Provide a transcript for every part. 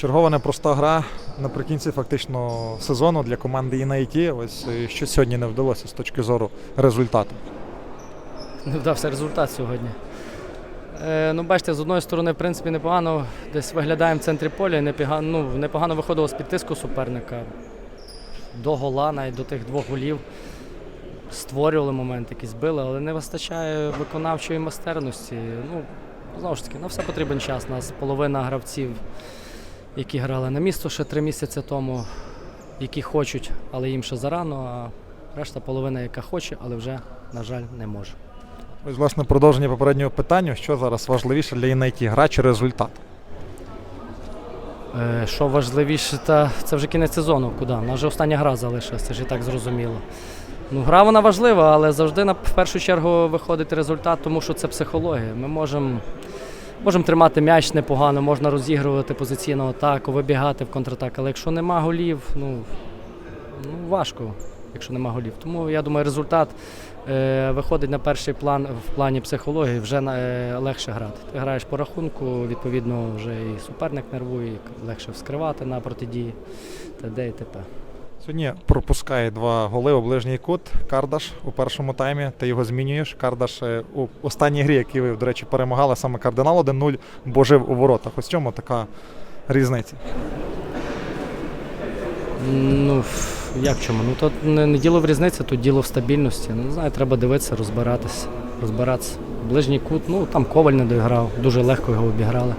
Чергова непроста гра наприкінці фактично сезону для команди «Інайті». Ось е, що сьогодні не вдалося з точки зору результату. Не вдався результат сьогодні. Е, ну, бачите, з одної сторони, в принципі, непогано десь виглядаємо в центрі поля, непогано, ну, непогано виходило з під тиску суперника. До гола, навіть до тих двох голів. Створювали момент, якийсь били, але не вистачає виконавчої майстерності. Ну, знову ж таки, на все потрібен час. У нас половина гравців, які грали на місто ще три місяці тому, які хочуть, але їм ще зарано, а решта половина, яка хоче, але вже, на жаль, не може. Ось, власне, продовження попереднього питання, що зараз важливіше для «Інайті» – гра чи результат? Е, Що важливіше, та це вже кінець сезону. Куди? У нас вже остання гра залишилась, це ж і так зрозуміло. Ну, гра вона важлива, але завжди на в першу чергу виходить результат, тому що це психологія. Ми можемо можем тримати м'яч непогано, можна розігрувати позиційну атаку, вибігати в контратак. Але якщо нема голів, ну, ну важко, якщо нема голів. Тому я думаю, результат е, виходить на перший план в плані психології, вже е, легше грати. Ти граєш по рахунку, відповідно, вже і суперник нервує, легше вскривати на протидії, т.д. і т.п. Сьогодні пропускає два голи у ближній кут. Кардаш у першому таймі. Ти його змінюєш. Кардаш е, у останній грі, якій ви, до речі, перемагали саме кардинал 1-0, бо жив у воротах. Ось чому така різниця. Ну, як чому? Ну, то не, не діло в різниці, тут діло в стабільності. Ну, не знаю, треба дивитися, розбиратися. розбиратися. Ближній кут, ну там Коваль не доіграв, дуже легко його обіграли.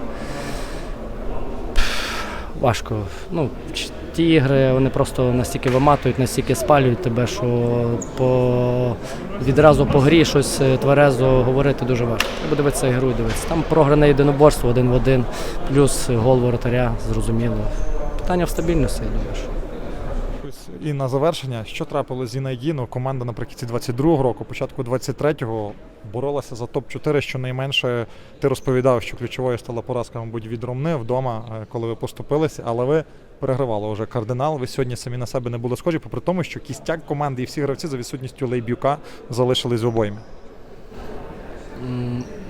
Важко. Ну, ті ігри вони просто настільки виматують, настільки спалюють тебе, що по, відразу по грі щось е, тверезо говорити дуже важко. Треба дивитися ігру і дивитися. Там програне єдиноборство один в один, плюс гол воротаря, зрозуміло. Питання в стабільності, я думаю. І на завершення, що трапилось з Інайді? Ну, команда наприкінці 22-го року, початку 23-го боролася за топ-4, щонайменше ти розповідав, що ключовою стала поразка, мабуть, від Ромни вдома, е, коли ви поступилися, але ви перегравали вже кардинал. Ви сьогодні самі на себе не були схожі, попри тому, що кістяк команди і всі гравці за відсутністю Лейбюка залишились в обоймі.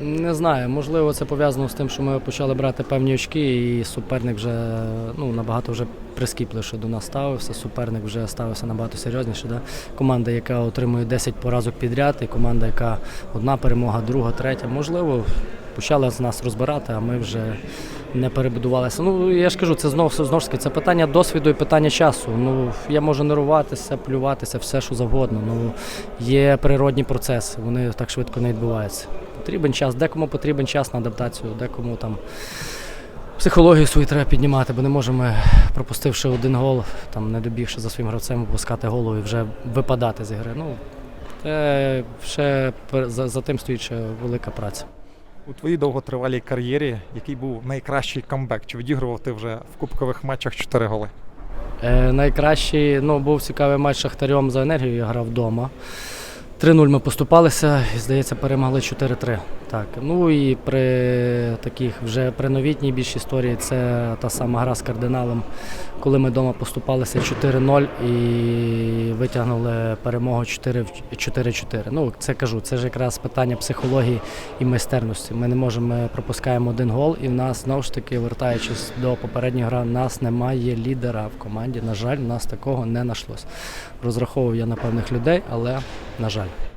Не знаю, можливо, це пов'язано з тим, що ми почали брати певні очки, і суперник вже ну, набагато вже прискіпливше до нас ставився. Суперник вже ставився набагато серйозніше. Да? Команда, яка отримує 10 поразок підряд, і команда, яка одна перемога, друга, третя. Можливо, почали з нас розбирати, а ми вже не перебудувалися. Ну, я ж кажу, це знову знову ж таки це питання досвіду і питання часу. Ну, я можу нервуватися, плюватися, все що завгодно. Ну, є природні процеси, вони так швидко не відбуваються. Потрібен час, декому потрібен час на адаптацію, декому там психологію свою треба піднімати, бо не можемо, пропустивши один гол, там не добігши за своїм гравцем, випускати голову і вже випадати з ігри. Ну, це ще за, за тим стоїть ще велика праця. У твоїй довготривалій кар'єрі, який був найкращий камбек? Чи відігрував ти вже в кубкових матчах 4 голи? Е, найкращий ну, був цікавий матч Шахтарем за енергію, я грав вдома. 3-0 ми поступалися і, здається, перемогли 4-3. Так. Ну і при таких вже при новітній більш історії це та сама гра з кардиналом, коли ми вдома поступалися 4-0 і витягнули перемогу 4 в- 4-4. Ну, це кажу, це ж якраз питання психології і майстерності. Ми не можемо, ми пропускаємо один гол, і в нас знову ж таки, вертаючись до попередньої гри, нас немає лідера в команді. На жаль, в нас такого не знайшлось. Розраховував я на певних людей, але на жаль.